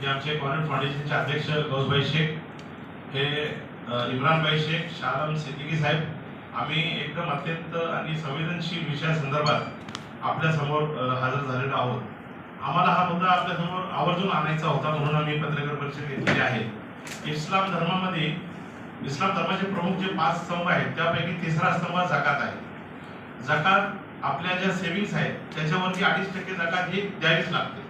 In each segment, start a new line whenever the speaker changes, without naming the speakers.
जे आमचे कॉन्व्हेंट फाउंडेशनचे अध्यक्ष गौसभाई शेख हे इम्रानभाई शेख शाहराम सिद्दीकी साहेब आम्ही एकदम अत्यंत आणि संवेदनशील विषयासंदर्भात आपल्यासमोर हजर झालेलो आहोत. आम्हाला हा मुद्दा आपल्यासमोर आवर्जून आणायचा होता म्हणून आम्ही पत्रकार परिषद घेतलेली आहे. इस्लाम धर्मामध्ये इस्लाम धर्माचे प्रमुख जे पाच स्तंभ आहेत त्यापैकी तिसरा स्तंभ जकात आहे. जकात आपल्या ज्या सेव्हिंग्स आहेत त्याच्यावरती अडीच टक्के जकात ही द्यावीच लागते.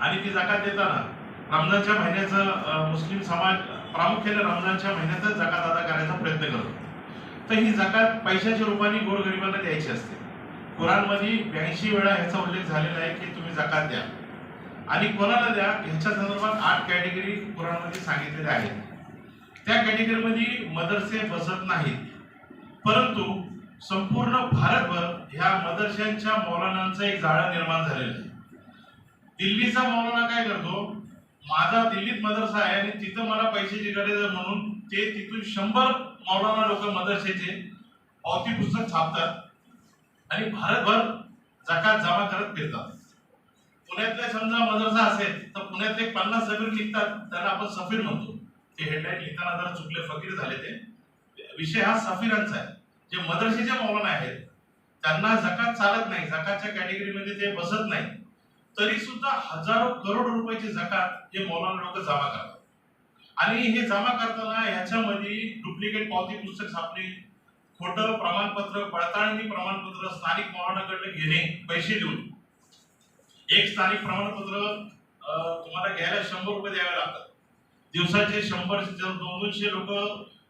आणि ती जकात देताना रमजानच्या महिन्याचं मुस्लिम समाज प्रामुख्याने रमजानच्या महिन्यातच जकात अदा करायचा प्रयत्न करतो. तर ही जकात पैशाच्या रूपाने गोरगरिबांना द्यायची असते. कुराणमध्ये ब्याऐंशी वेळा ह्याचा उल्लेख झालेला आहे की तुम्ही जकात द्या. आणि कोणाला द्या ह्याच्या संदर्भात आठ कॅटेगरी कुराणमध्ये सांगितलेल्या आहेत. त्या कॅटेगरीमध्ये मदरसे बसत नाहीत. परंतु संपूर्ण भारतभर ह्या मदरशांच्या मौलानांचं एक जाळं निर्माण झालेलं आहे. दिल्लीचा मौलाना काय करतो? माझा दिल्लीत मदरसा आहे आणि तिथं मला पैशाची गरज आहे म्हणून ते तिथून शंभर मौलाना लोक मदरसेचे पावती पुस्तक छापतात आणि भारतभर जकात जमा करत फिरतात. पुण्यातल्या समजा मदरसा असेल तर पुण्यातले पन्नास सफीर निघतात त्यांना आपण सफीर म्हणतो. ते हेडलाईन लिहिताना जरा चुकले फकीर झाले ते. विषय हा सफीरांचा आहे. जे मदरसेचे मौलाना आहेत त्यांना जकात चालत नाही जकातच्या कॅटेगरीमध्ये ते बसत नाही. तरी सुद्धा हजारो करोड रुपयाची जकात हे मौलाना लोक जमा करतात. आणि हे जमा करताना ह्याच्यामध्ये डुप्लिकेट पावती पुस्तक छापणे खोटं प्रमाणपत्र पडताळणी प्रमाणपत्र स्थानिक मौलानाकडनं घेणे पैसे देऊन. एक स्थानिक प्रमाणपत्र तुम्हाला घ्यायला शंभर रुपये द्यावे लागतात. दिवसाचे शंभर दोन दोनशे लोक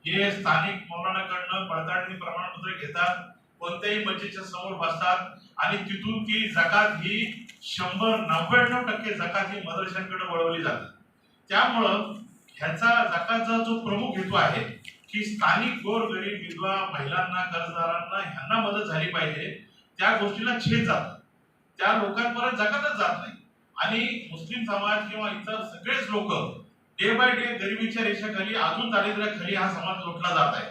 हे स्थानिक मौलानाकडनं पडताळणी प्रमाणपत्र घेतात कोणत्याही मजेच्या समोर बसतात आणि तिथून ती जकात ही शंभर नव्याण्णव टक्के जकात ही मदरशांकडे वळवली जाते. त्यामुळं ह्याचा जकातचा जो प्रमुख हेतू आहे की स्थानिक गोरगरीब विधवा महिलांना कर्जदारांना ह्यांना मदत झाली पाहिजे. त्या गोष्टीला छेद जातात त्या लोकांपर्यंत जगातच जात नाही. आणि मुस्लिम समाज किंवा इतर सगळेच लोक डे बाय डे गरिबीच्या रेषेखाली अजून दारिद्र्याखाली हा समाज लोटला जात आहे.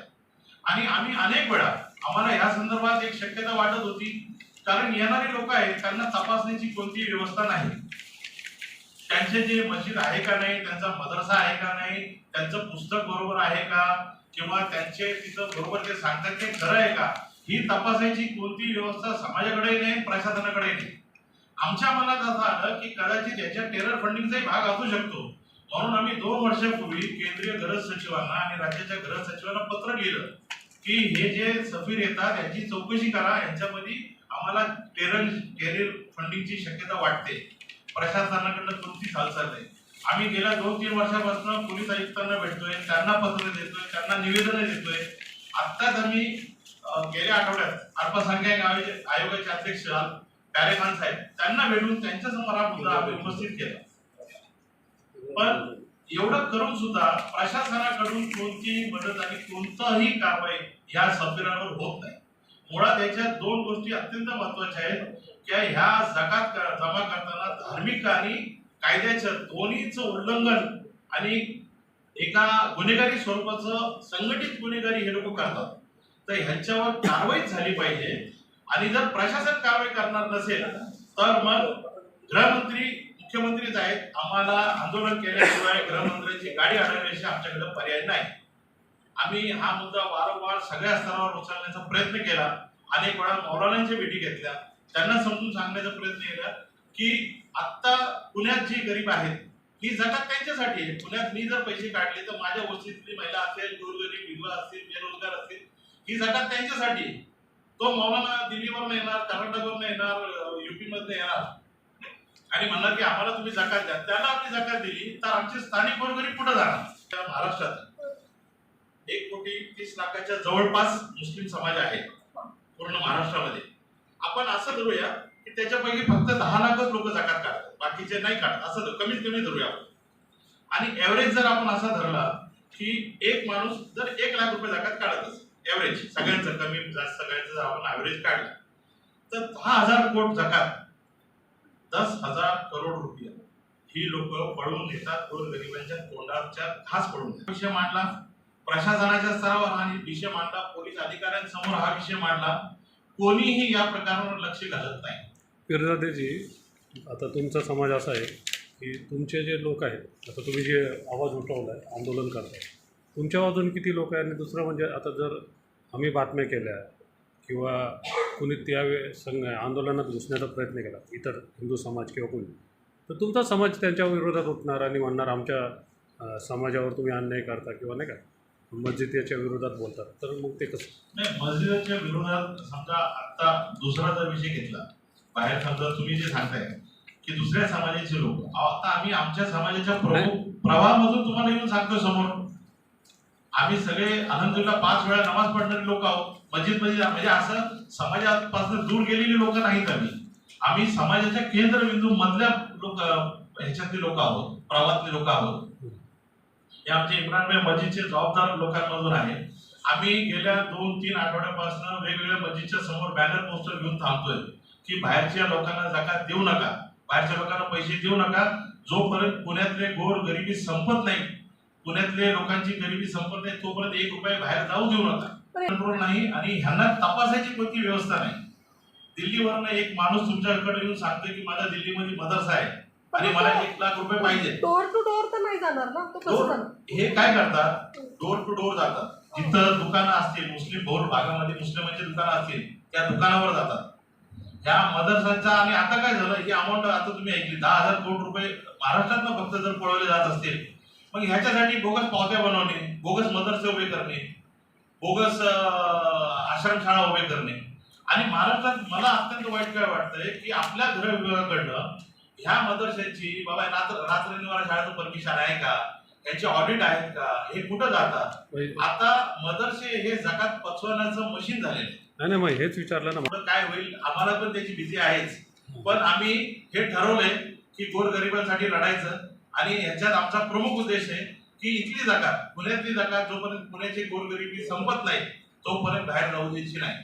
आणि आम्ही अनेक वेळा आम्हाला या संदर्भात एक शक्यता वाटत होती कारण येणारे लोक आहेत त्यांना तपासण्याची कोणतीही व्यवस्था नाही. त्यांचे जे मस्जिद आहे का नाही त्यांचा मदरसा आहे का नाही त्यांचं पुस्तक बरोबर आहे का किंवा त्यांचे तिथं बरोबर ते सांगतात ते खरं आहे का ही तपासायची कोणती व्यवस्था समाजाकडे नाही प्रशासनाकडे नाही. आमच्या मनात असं आलं की कदाचित याच्या टेरर फंडिंगचाही भाग असू शकतो. म्हणून आम्ही दोन वर्षापूर्वी केंद्रीय गरज सचिवांना आणि राज्याच्या गरज सचिवांना पत्र लिहिलं की हे जे सफीर येतात याची चौकशी करा यांच्यामध्ये आम्हाला टेरर टेरर फंडिंगची शक्यता वाटते. प्रशासनाकडनं कोणतीच हालचाल नाही आम्ही गेल्या दोन तीन वर्षापासून पोलीस आयुक्तांना भेटतोय त्यांना पत्र देतोय त्यांना निवेदन देतोय. आत्ताच आम्ही गेल्या आठवड्यात अल्पसंख्याक आयोगाचे अध्यक्ष प्यारे खान साहेब त्यांना भेटून त्यांच्यासमोर हा मुद्दा आम्ही उपस्थित केला. पण एवढं करून सुद्धा प्रशासनाकडून कोणतीही मदत आणि कोणताही कारवाई या सफीरांवर होत नाही. मुळात याच्या दोन गोष्टी अत्यंत महत्त्वाच्या आहेत की ह्या जकात जमा करताना धार्मिक आणि कायद्याच्या दोन्हीचं उल्लंघन आणि एका गुन्हेगारी स्वरूपाचं संघटित गुन्हेगारी हे लोक करतात. तर ह्यांच्यावर कारवाई झाली पाहिजे आणि जर प्रशासन कारवाई करणार नसेल तर मग गृहमंत्री मुख्यमंत्रीच आहेत. आम्हाला आंदोलन केल्याशिवाय गृहमंत्र्यांची गाडी अडवण्याशिवाय आमच्याकडे पर्याय नाही. आम्ही हा मुद्दा वारंवार सगळ्या स्तरावर उचलण्याचा प्रयत्न केला. अनेक वेळा मौलानांच्या भेटी घेतल्या. त्यांना समजून सांगण्याचा प्रयत्न केला की आत्ता पुण्यात जी गरीब आहेत ही जगात त्यांच्यासाठी आहे. पुण्यात मी जर पैसे काढले तर माझ्या वस्तीतली महिला असेल गोरगरीब विधवा असतील बेरोजगार असतील ही जगात त्यांच्यासाठी आहे. तो मौलाना दिल्लीवरनं येणार कर्नाटकवरनं येणार युपीमधनं येणार. आणि म्हणणार की आम्हाला तुम्ही जकात द्या. त्याला आपली जकात दिली तर आमचे स्थानिक गोरगरीब कुठं जाणार. त्या महाराष्ट्रात एक कोटी तीस लाखाच्या जवळपास मुस्लिम समाज आहे. पूर्ण महाराष्ट्रामध्ये. आपण असं धरूया की त्याच्यापैकी फक्त दहा लाखच लोक जकात काढतात. बाकीचे नाही काढत. असं कमीत कमी धरूया आपण. आणि एव्हरेज जर आपण असा धरला की एक माणूस जर एक लाख रुपये जकात काढत असेल एव्हरेज सगळ्यांचं कमी जास्त सगळ्यांचं जर आपण ॲव्हरेज काढलं तर दहा हजार कोट जकात दस हजार करोड रुपये ही लोक पळवून घेतात गोरगरिबांच्या तोंडाच्या घास पडून विषय मांडला प्रशासनाच्या स्तरावर हा विषय मांडला पोलीस अधिकाऱ्यांसमोर हा विषय मांडला. कोणीही या प्रकारावर लक्ष घालत नाही.
पिरदादेजी आता तुमचा समाज असा आहे की तुमचे जे लोक आहेत आता तुम्ही जे आवाज उठवला आहे आंदोलन करताय तुमच्या बाजून किती लोक आहे आणि दुसरं म्हणजे आता जर आम्ही बातम्या केल्या किंवा कुणी त्या संघ आंदोलनात घुसण्याचा प्रयत्न केला इतर हिंदू समाज किंवा कोणी तर तुमचा समाज त्यांच्या विरोधात उठणार आणि म्हणणार आमच्या समाजावर तुम्ही अन्याय करता किंवा नाही का मस्जिदीच्या विरोधात बोलतात. तर मग ते कसं?
नाही मस्जिदच्या विरोधात समजा आता दुसरा जर विषय घेतला बाहेर समजा तुम्ही जे सांगताय की दुसऱ्या समाजाचे लोक आता आम्ही आमच्या समाजाच्या प्रमुख प्रवाहामधून तुम्हाला येऊन सांगतो समोर. आम्ही सगळे अल्हम्दुलिल्लाह पाच वेळा नमाज पडणारे लोक आहोत. मस्जिदमध्ये म्हणजे असं समाजापासून दूर गेलेली लोक नाहीत आम्ही. आम्ही समाजाच्या केंद्रबिंदू मधल्या लोक ह्याच्यातले लोक आहोत प्रवाहातले लोक आहोत. हे आमचे इम्रानभाई मस्जिदचे जबाबदार लोकांमधून आहे. आम्ही गेल्या दोन तीन आठवड्यापासून वेगवेगळ्या मस्जिदच्या समोर बॅनर पोस्टर घेऊन थांबतोय की बाहेरच्या लोकांना जकात देऊ नका. बाहेरच्या लोकांना पैसे देऊ नका. जोपर्यंत पुण्यातले गोर गरिबी संपत नाही पुण्यातले लोकांची गरिबी संपत नाही तोपर्यंत एक रुपये बाहेर जाऊ देऊ नका. कंट्रोल नाही आणि ह्यांना तपासायची कोणती व्यवस्था नाही. दिल्लीवरनं एक माणूस तुमच्याकडे येऊन सांगतोय की माझा दिल्लीमध्ये मदरसा आहे. आणि मला एक लाख रुपये पाहिजे.
डोर टू डोर तर नाही जाणार ना तो कसं
डोर
जाणार?
हे काय करतात? डोर टू डोर जातात. जिथं दुकानं असतील मुस्लिम बहुल भागामध्ये मुस्लिमांची दुकानं असतील त्या दुकानावर जातात. ह्या मदरसांचा आणि आता काय झालं ही अमाऊंट आता तुम्ही ऐकली दहा हजार कोटी रुपये महाराष्ट्रातनं फक्त जर पळवले जात असतील मग ह्याच्यासाठी बोगस पावत्या बनवणे बोगस मदरसे उभे करणे बोगस अं, आश्रमशाळा उभे करणे. आणि महाराष्ट्रात मला अत्यंत वाईट काय वाटतंय की आपल्या गृह विभागाकडनं ह्या मदरशाची बाबा रात्र रात्र निवारा शाळेचं परमिशन आहे का? याचे ऑडिट आहेत का? हे कुठं जातात?
म्हणजे-
आता मदरसे हे जकात पचवण्याचं मशीन झालेलं आहे.
नाही नाही मग हेच विचारलं ना.
पुढं काय होईल? आम्हाला पण त्याची भीती आहेच. पण आम्ही हे ठरवलंय की गोरगरिबांसाठी लढायचं आणि ह्याच्यात आमचा प्रमुख उद्देश आहे की इथली जकात पुण्यातली जकात जोपर्यंत पुण्याची गोरगरिबी संपत नाही तोपर्यंत बाहेर जाऊ द्यायची नाही.